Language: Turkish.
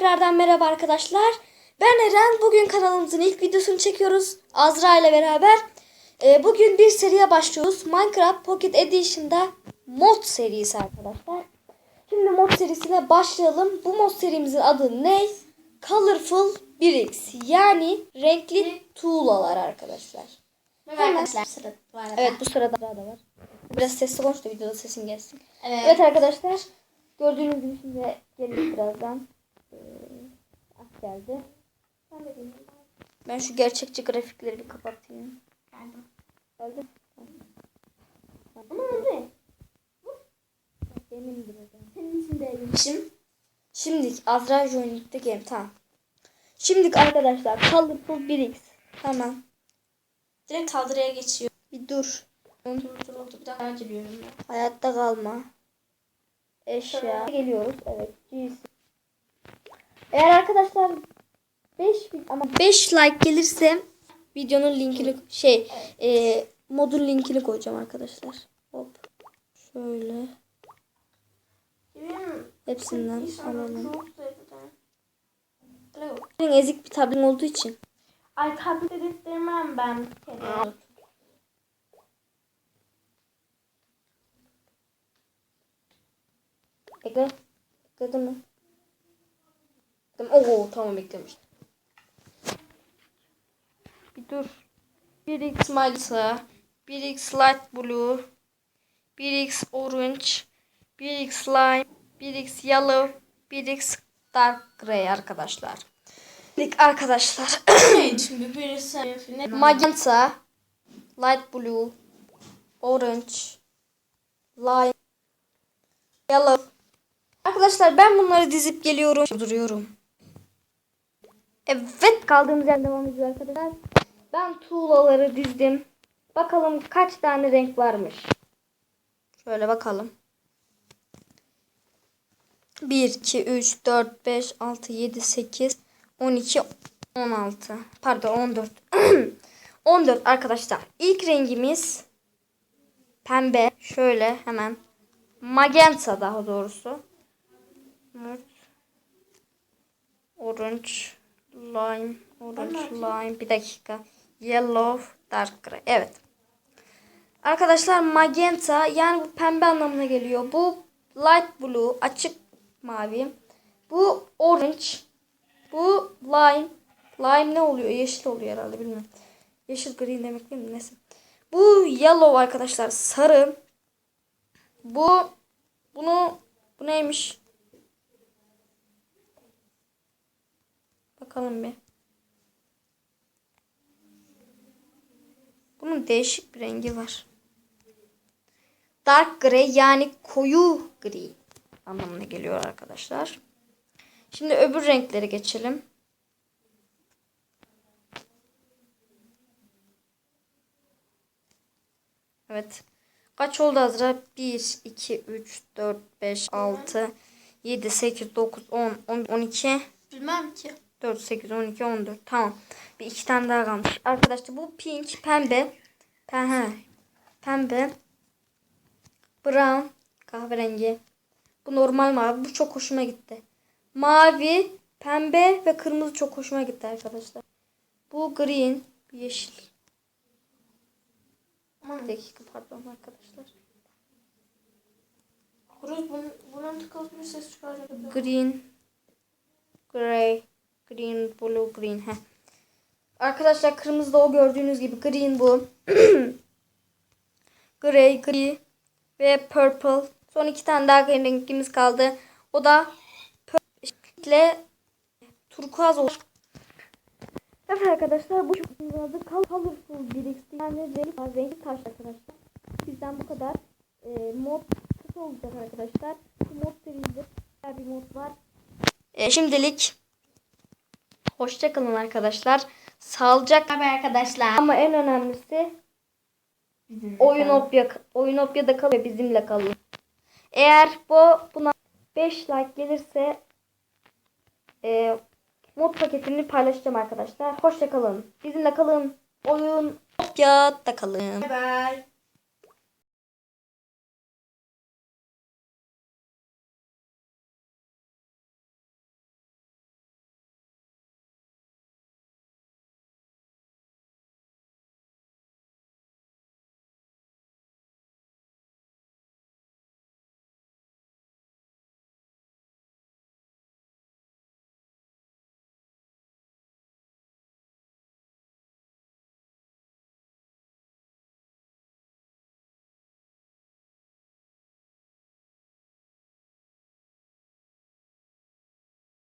tekrardan merhaba arkadaşlar. Ben Eren. Bugün kanalımızın ilk videosunu çekiyoruz. Azra ile beraber. Ee, bugün bir seriye başlıyoruz. Minecraft Pocket Edition'da mod serisi arkadaşlar. Şimdi mod serisine başlayalım. Bu mod serimizin adı ne? Colorful Bricks. Yani renkli tuğlalar arkadaşlar. Hemen. Arkadaşlar sırada bu arada. Evet bu sırada da var. Biraz sesli konuş da videoda sesin gelsin. Evet. Evet arkadaşlar. Gördüğünüz gibi şimdi gelir birazdan. Ee, ah geldi. Ben de bilmiyorum. Ben şu gerçekçi grafikleri bir kapatayım. Geldim. Geldi. Ama ne? Benim gibi. Senin için de Şimdi, şimdi Azra Join'de game tamam. Şimdi arkadaşlar Colorful Bricks. Tamam. Direkt saldırıya geçiyor. Bir dur. Dur dur oldu. Bir daha giriyorum ben. Hayatta kalma. Eşya. Geliyoruz. Evet. GC. Eğer arkadaşlar 5 ama 5 like gelirse videonun linkini şey e, modun linkini koyacağım arkadaşlar. Hop. Şöyle Benim hepsinden alalım. Senin ezik bir tablin olduğu için. Ay tablet editlemem ben. Ekle. Ekledin mi? Tamam. Oo tamam eklemiştim. Bir dur. 1x Malta, 1x Light Blue, 1x Orange, 1x Lime, 1x Yellow, 1x Dark Gray arkadaşlar. İlk arkadaşlar. Şimdi birisi? Magenta, Light Blue, Orange, Lime, Yellow. Arkadaşlar ben bunları dizip geliyorum. Duruyorum. Evet kaldığımız yerden devam ediyoruz arkadaşlar. Ben tuğlaları dizdim. Bakalım kaç tane renk varmış. Şöyle bakalım. 1, 2, 3, 4, 5, 6, 7, 8, 12, 16. Pardon 14. 14 arkadaşlar. İlk rengimiz pembe. Şöyle hemen. Magenta daha doğrusu. Evet. Orange, lime, orange, lime. Bir dakika. Yellow, dark gray. Evet. Arkadaşlar magenta yani bu pembe anlamına geliyor. Bu light blue, açık mavi. Bu orange. Bu lime. Lime ne oluyor? Yeşil oluyor herhalde bilmiyorum. Yeşil green demek değil mi? Neyse. Bu yellow arkadaşlar sarı. Bu bunu bu neymiş? Bakalım bir. Bunun değişik bir rengi var. Dark gray yani koyu gri anlamına geliyor arkadaşlar. Şimdi öbür renklere geçelim. Evet. Kaç oldu Azra? 1, 2, 3, 4, 5, 6, 7, 8, 9, 10, 11, 12, Bilmem ki. 4, 8, 12, 14. Tamam. Bir iki tane daha kalmış. Arkadaşlar bu pink, pembe. Pembe. Pembe. Brown. Kahverengi. Bu normal mavi. Bu çok hoşuma gitti. Mavi, pembe ve kırmızı çok hoşuma gitti arkadaşlar. Bu green. Yeşil. Aman dakika pardon arkadaşlar. Kuruz bunun, bunun bir ses çıkaracak. Green. Gray. Green, blue, green. Heh. Arkadaşlar kırmızı da o gördüğünüz gibi green bu. Gray, gri ve purple. Son iki tane daha rengimiz kaldı. O da ile turkuaz olur. Evet arkadaşlar bu adı Colorful Bricks yani renk, renkli taş arkadaşlar. Bizden bu kadar. Ee, mod kısa olacak arkadaşlar. Bu mod serisi bir mod var. E, şimdilik hoşçakalın arkadaşlar. Sağlıcakla arkadaşlar. ama en önemlisi Oyunopya Oyunopya'da kal ve bizimle kalın. Eğer bu buna 5 like gelirse e, mod paketini paylaşacağım arkadaşlar. Hoşçakalın. Bizimle kalın. Oyunopya'da kalın. Bye bye.